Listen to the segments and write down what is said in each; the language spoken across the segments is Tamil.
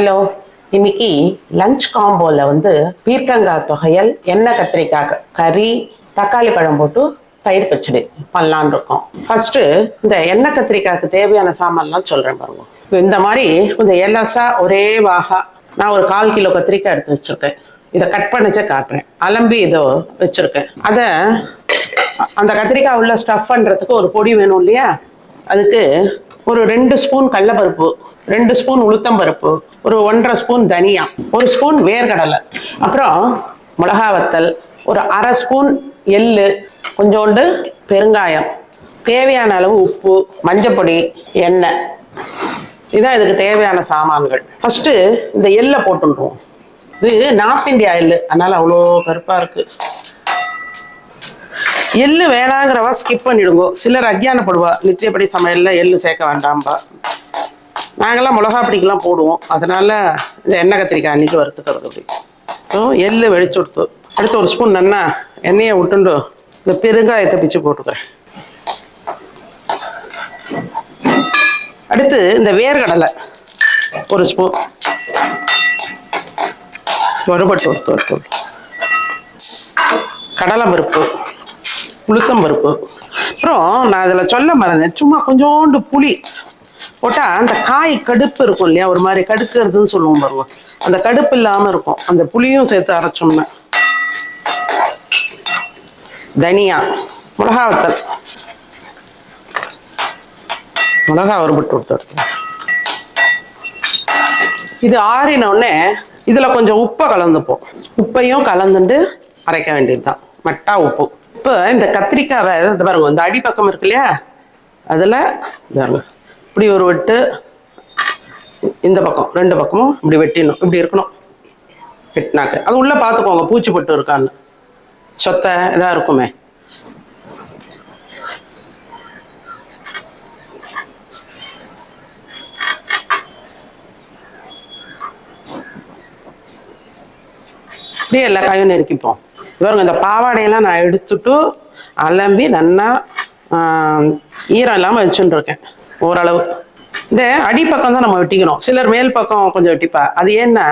ஹலோ இன்னைக்கு லஞ்ச் காம்போல வந்து பீர்க்கங்காய் தொகையல் எண்ணெய் கத்திரிக்காய் கறி தக்காளி பழம் போட்டு தயிர் பச்சடி பண்ணலான்னு இருக்கோம். ஃபர்ஸ்ட் இந்த எண்ணெய் கத்திரிக்காய்க்கு தேவையான சாமான்லாம் சொல்றேன் பாருங்க. இந்த மாதிரி கொஞ்சம் எலசா ஒரே வாகா நான் ஒரு கால் கிலோ கத்திரிக்காய் எடுத்து வச்சிருக்கேன். இதை கட் பண்ணிச்சே காட்டுறேன். அலம்பி இதோ வச்சிருக்கேன். அதை அந்த கத்திரிக்காய் உள்ள ஸ்டஃப் பண்றதுக்கு ஒரு பொடி வேணும் இல்லையா? அதுக்கு ஒரு ரெண்டு ஸ்பூன் கடலப்பருப்பு ரெண்டு ஸ்பூன் உளுத்தம்பருப்பு ஒரு ஒன்றரை ஸ்பூன் தனியா ஒரு ஸ்பூன் வேர்க்கடலை அப்புறம் மிளகா வத்தல் ஒரு அரை ஸ்பூன் எள்ளு கொஞ்சோண்டு பெருங்காயம் தேவையான அளவு உப்பு மஞ்சப்பொடி எண்ணெய். இதான் இதுக்கு தேவையான சாமான்கள். ஃபஸ்ட்டு இந்த எள்ளை போட்டுருவோம் இது நார்த் இந்தியா எள்ளு. அதனால் அவ்வளோ கருப்பாக இருக்குது எள்ளு வேணாங்கிறவா ஸ்கிப் பண்ணிடுங்கோ. சிலர் அஜ்ஞானப்படுவா. நிச்சயப்படி சமையலில் எள்ளு சேர்க்க வேண்டாம்பா. நாங்கெல்லாம் மிளகா பிடிக்கெல்லாம் போடுவோம். அதனால் இந்த எண்ணெய் கத்திரிக்காய் அன்றைக்கி வறுத்துக்கிறது அப்படி ஸோ எள்ளு வெடிச்சு கொடுத்து அடுத்து ஒரு ஸ்பூன் நன்னா எண்ணெயை விட்டுண்டு இந்த பெருங்காயத்தை பிச்சு போட்டுக்கிறேன். அடுத்து இந்த வேர்கடலை ஒரு ஸ்பூன் ஒருபட்டு ஒருத்து ஒருத்து கடலை பருப்பு. புளிச்சம் பருப்பு அப்புறம் நான் அதில் சொல்ல மறந்தேன். சும்மா கொஞ்சோண்டு புளி போட்டால் அந்த காய் கடுப்பு இருக்கும் இல்லையா? ஒரு மாதிரி கடுக்கிறதுன்னு சொல்லுவோம் பாருங்க. அந்த கடுப்பு இல்லாமல் இருக்கும். அந்த புளியும் சேர்த்து அரைச்சோம்னா. தனியா. மிளகா வத்தல் மிளகா வறுபட்டு கொடுத்து இது ஆறினோடனே இதில் கொஞ்சம் உப்பை கலந்துப்போம். உப்பையும் கலந்துட்டு அரைக்க வேண்டியது தான் மட்டா உப்பு. இப்போ இந்த கத்திரிக்காவை இந்த பாருங்க இந்த அடிப்பக்கம் இருக்கு இல்லையா? அதில் பாருங்க இப்படி ஒரு வெட்டு இந்த பக்கம் ரெண்டு பக்கமும் இப்படி வெட்டிடணும். இப்படி இருக்கணும். வெட்டினாக்க. அது உள்ளே பார்த்துக்கோங்க பூச்சி பட்டு இருக்கான்னு. சொத்தை இதாக இருக்குமே. இப்படியே எல்லா காயும் நெருக்கிப்போம். பாருங்கள் இந்த பாவாடையெல்லாம் நான் எடுத்துட்டு அலம்பி நல்லா ஈரம் இல்லாமல் வச்சுட்டு இருக்கேன் ஓரளவு. இந்த அடிப்பக்கம் தான் நம்ம வெட்டிக்கணும். சிலர் மேல் பக்கம் கொஞ்சம் வெட்டிப்பா. அது ஏன்னா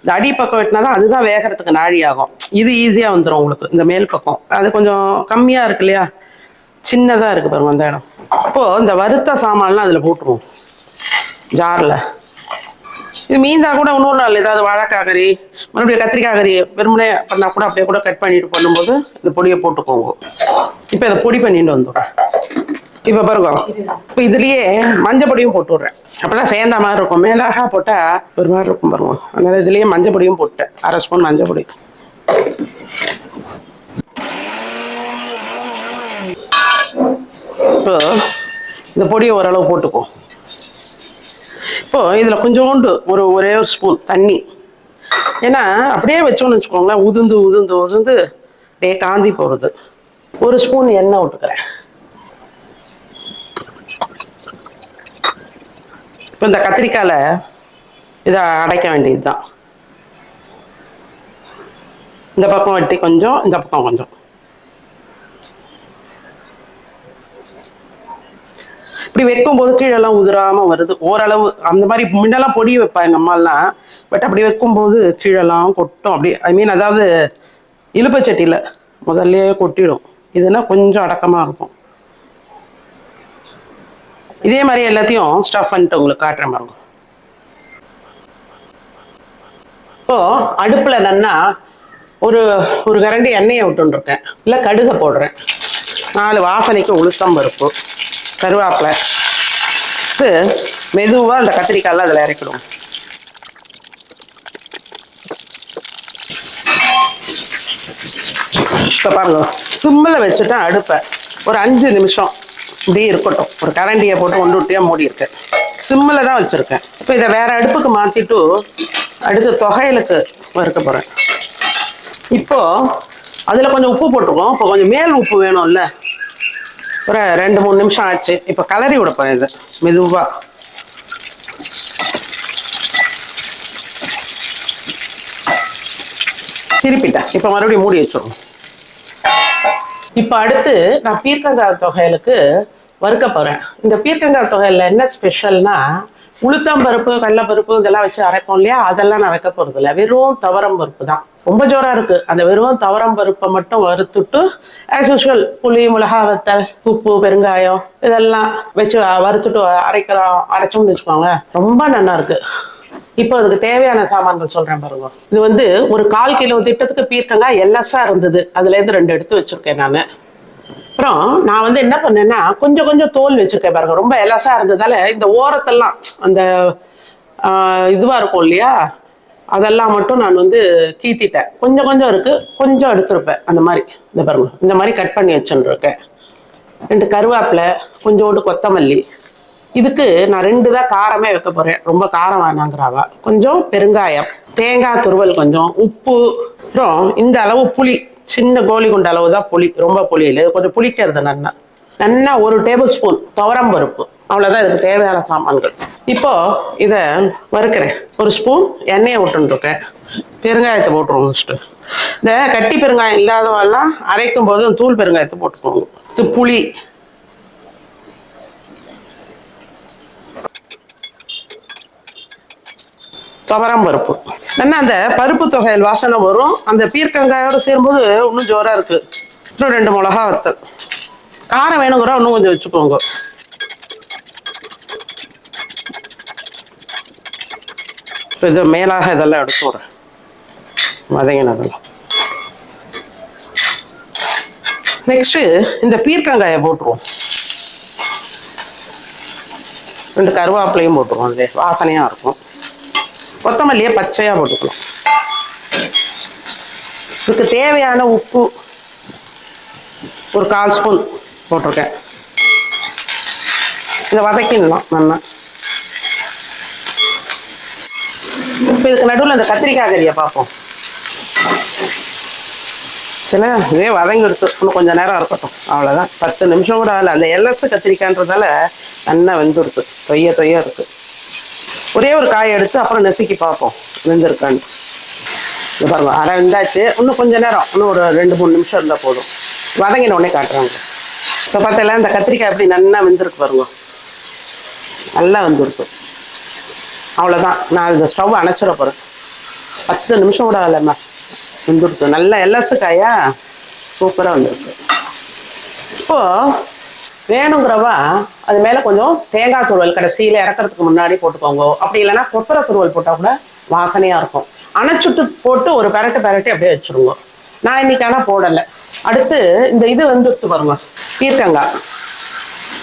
இந்த அடிப்பக்கம் வெட்டினா தான் அதுதான் வேகிறதுக்கு நாழி ஆகும் இது ஈஸியாக வந்துடும் உங்களுக்கு இந்த மேல் பக்கம். அது கொஞ்சம் கம்மியாக இருக்கு இல்லையா? சின்னதாக இருக்குது பாருங்க அந்த இடம். அப்போது இந்த வறுத்த சாமான்லாம் அதில் போட்டுருவோம். ஜாரில். இது மீந்தா கூட இன்னொரு நாள் ஏதாவது வாழைக்காகறி மறுபடியும் கத்திரிக்காய் கறி வெறுமனே பண்ணால் கூட அப்படியே கூட கட் பண்ணிட்டு பண்ணும்போது இந்த பொடியை போட்டுக்கோங்க. இப்போ இதை பொடி பண்ணிட்டு வந்துடுறேன். இப்போ பாருங்க. இப்போ இதுலேயே மஞ்சள் பொடியும் போட்டு விட்றேன் அப்போதான் சேர்ந்த மாதிரி இருக்கும். மேலாக போட்டால் ஒரு மாதிரி இருக்கும் பாருங்க. அதனால இதுலேயே மஞ்சள் பொடியும் போட்டேன் அரை ஸ்பூன் மஞ்சள் பொடி. இப்போ இந்த பொடியை ஓரளவு போட்டுக்குவோம் இப்போது இதில் கொஞ்சோண்டு ஒரு ஒரே ஒரு ஸ்பூன் தண்ணி. ஏன்னா அப்படியே வச்சோன்னு வச்சுக்கோங்களேன் உதுந்து உதுந்து உதுந்து அப்படியே காந்தி போகிறது ஒரு ஸ்பூன் எண்ணெய் விட்டுக்கிறேன் இப்போ இந்த கத்திரிக்காயில் இதை அடைக்க வேண்டியது தான் இந்த பக்கம் வெட்டி கொஞ்சம் இந்த பக்கம் கொஞ்சம். இப்படி வைக்கும்போது கீழெல்லாம் உதிராம வருது. ஓரளவு அந்த மாதிரி முன்னெல்லாம் பொடி வைப்பா எங்க அம்மாலாம் பட் அப்படி வைக்கும்போது கீழெல்லாம் கொட்டும். அப்படி ஐ மீன் அதாவது இலுப்பச்சட்டியில் முதல்லயே கொட்டிடும். இதுனா கொஞ்சம் அடக்கமாக இருக்கும். இதே மாதிரி எல்லாத்தையும் ஸ்டஃப் பண்ணிட்டு உங்களுக்கு காட்டுறேன் பாருங்க. இப்போ அடுப்பில் நன்னா ஒரு ஒரு கரண்டி எண்ணெயை விட்டுருக்கேன். இல்லை கடுகை போடுறேன். நாலு வாசனைக்கு உளுத்தம் பருப்பு. கருவேப்பிலை. இது மெதுவாக அந்த கத்திரிக்காயெல்லாம் அதில் இறக்கிடுவோம். இப்போ பாருங்க சிம்மில் வச்சுட்டா அடுப்பை ஒரு அஞ்சு நிமிஷம் இப்படி இருக்கட்டும். ஒரு கரண்டியை போட்டு ஒன்று விட்டியாக மூடி இருக்கேன் சிம்மில் தான் வச்சுருக்கேன். இப்போ இதை வேறு அடுப்புக்கு மாற்றிட்டு அடுத்து தொகையலுக்கு வறுக்க போகிறேன் இப்போது அதில் கொஞ்சம் உப்பு போட்டுருக்கோம் இப்போ கொஞ்சம் மேல் உப்பு வேணும்ல. ஒரு ரெண்டு மூணு நிமிஷம் ஆச்சு. இப்போ கலரி விடப்போம் இது. மெதுவாக திருப்பிட்டேன். இப்போ மறுபடியும் மூடி வச்சிருவோம். இப்போ அடுத்து நான் பீர்க்கங்காய் தொகையலுக்கு வறுக்க போகிறேன் இந்த பீர்க்கங்காய் தொகையில் என்ன ஸ்பெஷல்னா உளுத்தம் பருப்பு கடலப்பருப்பு இதெல்லாம் வச்சு அரைப்போம் இல்லையா? அதெல்லாம் நான் வைக்க போகிறதில்ல இல்லை வெறும் துவரம் பருப்பு தான். ரொம்ப ஜோராக இருக்குது அந்த வெறும் தவறம் பருப்பை மட்டும் வறுத்துட்டு ஆஸ் யூஷுவல் புளி மிளகா வத்தல் உப்பு பெருங்காயம் இதெல்லாம் வச்சு வறுத்துட்டு அரைக்கிறோம் அரைச்சோம்னு வச்சுக்கோங்க ரொம்ப நல்லா இருக்குது இப்போ அதுக்கு தேவையான சாமான்கள் சொல்கிறேன் பாருங்க. இது வந்து ஒரு கால் கிலோ திட்டத்துக்கு பீர்க்கங்காய் எல்லஸா இருந்தது. அதுலேருந்து ரெண்டு எடுத்து வச்சுருக்கேன் நான். அப்புறம் நான் வந்து என்ன பண்ணேன்னா கொஞ்சம் கொஞ்சம் தோல் வச்சுருக்கேன் பாருங்க. ரொம்ப எலசா இருந்ததால இந்த ஓரத்தெல்லாம் அந்த இதுவாக இருக்கும் இல்லையா? அதெல்லாம் மட்டும் நான் வந்து கீத்திட்டேன். கொஞ்சம் கொஞ்சம் இருக்கு. கொஞ்சம் எடுத்துருப்பேன். அந்த மாதிரி. இந்த பாருங்க. இந்த மாதிரி கட் பண்ணி வச்சுருக்கேன். ரெண்டு கருவேப்பிலை கொஞ்சோண்டு கொத்தமல்லி. இதுக்கு நான் ரெண்டு தான் காரமே வைக்க போறேன். ரொம்ப காரம் வேணாங்கிறாவா கொஞ்சம் பெருங்காயம் தேங்காய் துருவல் கொஞ்சம் உப்பு அப்புறம் இந்த அளவு புளி. சின்ன கோலி குண்ட அளவு தான் புளி. ரொம்ப புளி இல்லை கொஞ்சம் புளிக்கிறது நல்லா நல்லா ஒரு டேபிள் ஸ்பூன் துவரம் பருப்பு அவ்வளோதான் இதுக்கு தேவையான சாமான்கள். இப்போ இதை வறுக்கிறேன். ஒரு ஸ்பூன் எண்ணெயை விட்டுருக்கேன் பெருங்காயத்தை போட்டுருவோம் ஃபஸ்ட்டு இந்த கட்டி பெருங்காயம் இல்லாதவெல்லாம் அரைக்கும் போது தூள் பெருங்காயத்தை போட்டுக்கோங்க. இது புளி. துவரம் பருப்பு. என்ன அந்த பருப்பு தொகையில் வாசனை வரும். அந்த பீர்க்கங்காயோட சேரும்போது இன்னும் ஜோரா இருக்கு. இன்னும் ரெண்டு மிளகா வத்தல். காரம் வேணுங்கிற இன்னும் கொஞ்சம் வச்சுக்கோங்க. இப்போ இது மேலாக இதெல்லாம் எடுத்து விட்றேன் வதங்கினதெல்லாம் நெக்ஸ்ட்டு இந்த பீர்க்கங்காயை போட்டுருவோம். ரெண்டு கருவேப்பிலையும் போட்டுருவோம். அது வாசனையாக இருக்கும். கொத்தமல்லியை பச்சையாக போட்டுக்கலாம். இதுக்கு தேவையான உப்பு ஒரு கால் ஸ்பூன் போட்டிருக்கேன். இதை வதக்கிடலாம் நல்லா. இப்போ இதுக்கு நடுவில் அந்த கத்திரிக்காய் கறியை பார்ப்போம். சில இதே வதங்கி எடுத்து இன்னும் கொஞ்சம் நேரம் இருக்கட்டும். அவ்வளோதான் பத்து நிமிஷம் கூட ஆகலை. அந்த எல்எஸ் கத்திரிக்காய்ன்றதால நல்லா வெந்துருக்கு தொய்ய தொய்ய இருக்கு. ஒரே ஒரு காயை எடுத்து அப்புறம் நெசுக்கி பார்ப்போம். வெந்திருக்கான்னு. இது பாருங்க அரை வெந்தாச்சு. இன்னும் கொஞ்சம் நேரம். இன்னும் ஒரு ரெண்டு மூணு நிமிஷம் இருந்தால் போதும். வதங்கின உடனே காட்டுறாங்க. இப்போ பார்த்தல இந்த கத்திரிக்காய் எப்படி நல்லா வெந்திருக்கு பாருங்க. நல்லா வெந்திருக்கு. அவ்வளோதான் நான் இந்த ஸ்டவ் அணைச்சிட போகிறேன் பத்து நிமிஷம் கூட ஆகலம்மா. வந்துடுச்சு நல்லா எல்லசு காயா சூப்பராக வந்திருக்கு இப்போ வேணுங்கிறவா அது மேலே கொஞ்சம் தேங்காய் துருவல் கடைசியில் இறக்கறதுக்கு முன்னாடி போட்டுக்கோங்க. அப்படி இல்லைன்னா கொப்பரை துருவல் போட்டால் கூட வாசனையாக இருக்கும். அணைச்சுட்டு போட்டு ஒரு பெரட்டு பெரட்டி அப்படியே வச்சுருங்க. நான் இன்னைக்கு ஆனால் போடலை. அடுத்து இந்த இது வந்துடுச்சு பாருங்க. பீர்க்கங்காய்.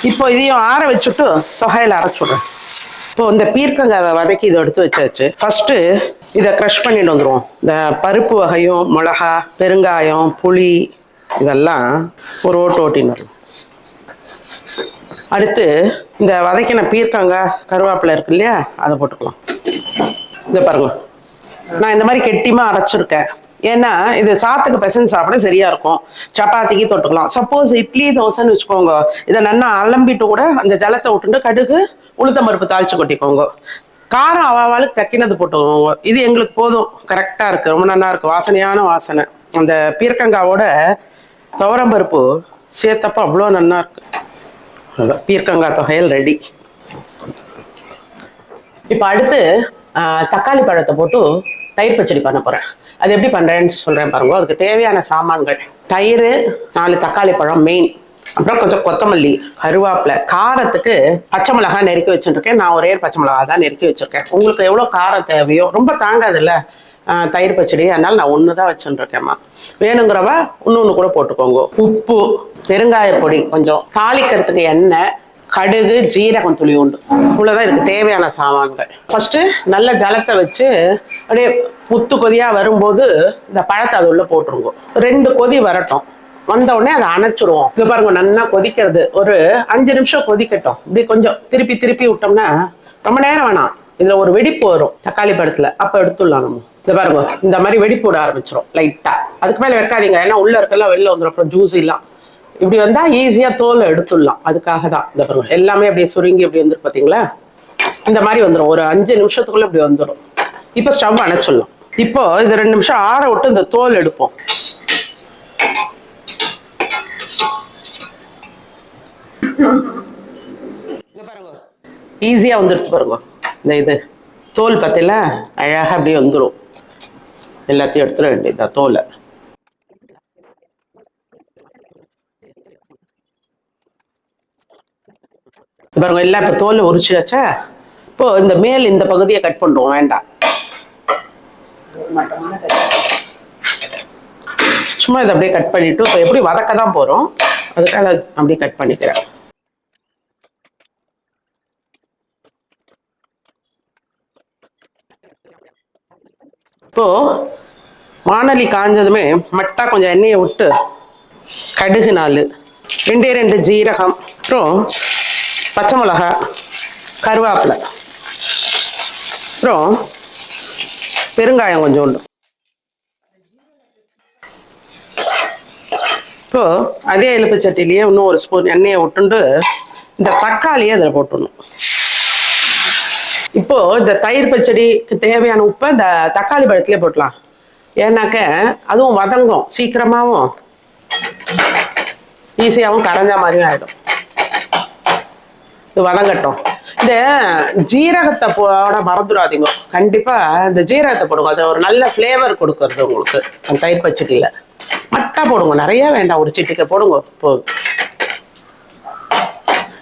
இப்போ இதையும் ஆற வச்சுட்டு தொகையில் அரைச்சுடுறேன். இப்போ இந்த பீர்க்கங்காயை வதக்கி இதை எடுத்து வச்சாச்சு. ஃபஸ்ட்டு இதை க்ரஷ் பண்ணிட்டு வந்துடுவோம் இந்த பருப்பு வகையும் மிளகா பெருங்காயம் புளி இதெல்லாம் ஒரு ஓட்டு ஓட்டின்னு வரணும். அடுத்து இந்த வதக்கின பீர்க்கங்காய் கருவேப்பிலை இருக்கு இல்லையா அதை போட்டுக்கலாம். இதை பாருங்க. நான் இந்த மாதிரி கெட்டியமாக அரைச்சிருக்கேன். ஏன்னா இது சாத்துக்கு பிசைஞ்சு சாப்பிட சரியா இருக்கும். சப்பாத்திக்கு தொட்டுக்கலாம். சப்போஸ் இட்லி தோசைன்னு வச்சுக்கோங்க. இதை நல்லா அலம்பிட்டு கூட அந்த ஜலத்தை விட்டுட்டு கடுகு உளுத்தம் பருப்பு தாளிச்சு கொட்டிக்கோங்க. காரம் அவாவாளுக்கு தக்கினது போட்டுக்கோங்க. இது எங்களுக்கு போதும். கரெக்டாக இருக்குது ரொம்ப நல்லா இருக்கும் வாசனையான வாசனை. அந்த பீர்க்கங்காவோட துவரம் பருப்பு சேர்த்தப்ப அவ்வளோ நல்லா இருக்கு. பீர்க்கங்காய் தொகையல் ரெடி இப்போ அடுத்து தக்காளி பழத்தை போட்டு தயிர் பச்சடி பண்ண போகிறேன் அது எப்படி பண்ணுறேன்னு சொல்கிறேன் பாருங்க. அதுக்கு தேவையான சாமான்கள். தயிர் நாலு தக்காளி பழம் மெயின் அப்புறம் கொஞ்சம் கொத்தமல்லி கருவேப்பிலை காரத்துக்கு பச்சை மிளகா நெருக்கி வச்சுருக்கேன் நான் ஒரே பச்சை மிளகா தான் நெருக்கி வச்சுருக்கேன். உங்களுக்கு எவ்வளோ காரம் தேவையோ ரொம்ப தாங்காதுல்ல தயிர் பச்சடி அதனால நான் ஒன்று தான் வச்சுருக்கேம்மா வேணுங்கிறவ இன்னொன்று கூட போட்டுக்கோங்க. உப்பு பெருங்காய பொடி கொஞ்சம் தாளிக்கிறதுக்கு எண்ணெய் கடுகு ஜீரகம் துளி உண்டு. இவ்வளோதான் இதுக்கு தேவையான சாமான்கள். ஃபஸ்ட்டு நல்ல ஜலத்தை வச்சு அப்படியே புத்து கொதியாக வரும்போது இந்த பழத்தை அது உள்ளே போட்டுருங்க. ரெண்டு கொதி வரட்டும். வந்த உடனே அதை அணைச்சிருவோம் இங்க பாருங்க நல்லா கொதிக்கிறது. ஒரு அஞ்சு நிமிஷம் கொதிக்கட்டும். இப்படி கொஞ்சம் திருப்பி திருப்பி விட்டோம்னா ரொம்ப நேரம் வேணாம். இதுல ஒரு வெடிப்பு வரும் தக்காளி படத்துல அப்ப எடுத்துடலாம் நம்ம. இந்த பாருங்க இந்த மாதிரி வெடிப்பு விட ஆரம்பிச்சிரும் லைட்டா அதுக்கு மேல வைக்காதீங்க ஏன்னா உள்ள இருக்கலாம் வெளில வந்துடும் அப்புறம் ஜூஸ் எல்லாம். இப்படி வந்தா ஈஸியா தோலை எடுத்துடலாம். அதுக்காக தான். இந்த பாருங்க எல்லாமே அப்படியே சுருங்கி இப்படி வந்துரும் பாத்தீங்களா? இந்த மாதிரி வந்துடும் ஒரு அஞ்சு நிமிஷத்துக்குள்ள இப்படி வந்துடும் இப்போ ஸ்டவ் அணைச்சிடலாம். இப்போ இது ரெண்டு நிமிஷம் ஆற விட்டு இந்த தோல் எடுப்போம். பாருங்க. ஈஸியா வந்துடுச்சு பாருங்க. இந்த இது. தோல் பத்தில அழகாக அப்படியே வந்துடும் எல்லாத்தையும் எடுத்துட வேண்டியதா தோலை. பாருங்க எல்லாம் இப்போ தோலை உரிச்சாச்சா இப்போ இந்த மேல் இந்த பகுதியை கட் பண்ணுவோம் வேண்டாம். சும்மா இதை அப்படியே கட் பண்ணிட்டு இப்போ எப்படி வதக்க தான் போகிறோம் அதுக்காக அப்படியே கட் பண்ணிக்கிறேன் இப்போ வானலி காஞ்சதுமே மட்டா கொஞ்சம் எண்ணெயை விட்டு கடுகு நாலு. ரெண்டே ரெண்டு ஜீரகம். அப்புறம் பச்சை மிளகா கருவேப்பிலை. அப்புறம் பெருங்காயம் கொஞ்சோண்டு இப்போ அதே எலுப்பு சட்டிலேயே இன்னும் ஒரு ஸ்பூன் எண்ணெயை விட்டுண்டு இந்த தக்காளியை அதில் போட்டுடணும். இப்போ இந்த தயிர் பச்சடிக்கு தேவையான உப்பை இந்த தக்காளி பழத்திலே போட்டலாம் ஏன்னாக்க அதுவும் வதங்கும் சீக்கிரமாகவும் ஈஸியாகவும் கரைஞ்ச மாதிரியும் ஆகிடும் இது வதங்கட்டும். இந்த ஜீரகத்தை போட மறந்துடாதீங்க. கண்டிப்பாக இந்த ஜீரகத்தை போடுங்க. அது ஒரு நல்ல ஃப்ளேவர் கொடுக்கறது உங்களுக்கு. அந்த தயிர் பச்சடியில். மட்டா போடுங்க. நிறைய வேண்டாம். ஒரு சிட்டிக்க போடுங்க. போதும்.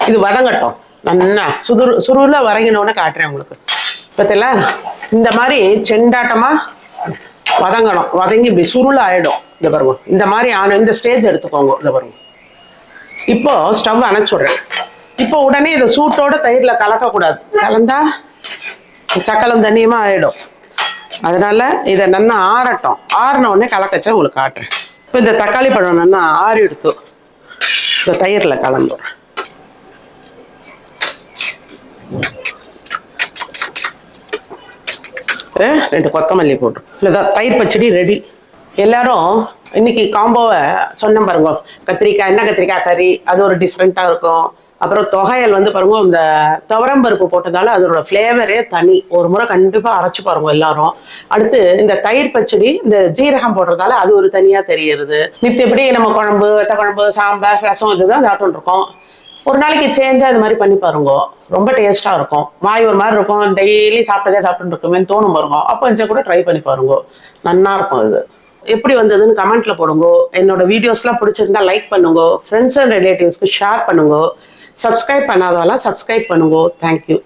இது வதங்கட்டும். நல்லா சுதுரு சுருள வரைகினோன்னு காட்டுறேன் உங்களுக்கு. பார்த்தீங்களா? இந்த மாதிரி செண்டாட்டமா வதங்கணும். வதங்கி இப்படி சுருள் ஆயிடும் இந்த பாருங்க. இந்த மாதிரி ஆன இந்த ஸ்டேஜ் எடுத்துக்கோங்க. இந்த பாருங்க. இப்போ ஸ்டவ் அணைச்சுடுறேன் இப்போ உடனே இதை சூட்டோட தயிரில் கலக்கக்கூடாது. கலந்தா சக்கலம் தண்ணியமாக ஆயிடும். அதனால இதை நல்லா ஆறட்டும். ஆறின உடனே கலக்கச்சா உங்களுக்கு காட்டுறேன். இப்போ இந்த தக்காளி பழம் நல்லா ஆறி எடுத்து இந்த தயிரில் கலந்துடுறேன். ரெண்டு கொத்தமல்லி போட்டு. இல்லை தயிர் பச்சடி ரெடி எல்லாரும் இன்னைக்கு காம்போவை சொன்ன பாருங்க. கத்திரிக்காய் என்ன கத்திரிக்காய் கறி அது ஒரு டிஃப்ரெண்ட்டாக இருக்கும். அப்புறம் தொகையல் வந்து பாருங்க இந்த துவரம்பருப்பு போட்டதால அதோட ஃப்ளேவரே தனி. ஒரு முறை கண்டிப்பாக அரைச்சி பாருங்க எல்லாரும். அடுத்து இந்த தயிர் பச்சடி இந்த ஜீரகம் போடுறதால அது ஒரு தனியாக தெரியுது நித்தியப்படி நம்ம குழம்பு வெத்த குழம்பு சாம்பார் ரசம் இதுதான் சாப்பிட்டு இருக்கோம். ஒரு நாளைக்கு சேர்ந்து அது மாதிரி பண்ணி பாருங்க. ரொம்ப டேஸ்ட்டாக இருக்கும். வாய் ஒரு மாதிரி இருக்கும். டெய்லி சாப்பிட்டதே சாப்பிட்டு இருக்குமேன்னு தோணும் பாருங்க. அப்போ கொஞ்சம் கூட ட்ரை பண்ணி பாருங்க. நல்லா இருக்கும் அது. எப்படி வந்ததுன்னு கமெண்ட்ல போடுங்க. என்னோட வீடியோஸ்லாம் பிடிச்சிருந்தா லைக் பண்ணுங்க. ஃப்ரெண்ட்ஸ் அண்ட் ரிலேட்டிவ்ஸ்க்கு ஷேர் பண்ணுங்க. சப்ஸ்கிரைப் பண்ணாதவெல்லாம் சப்ஸ்கிரைப் பண்ணுங்க. Thank you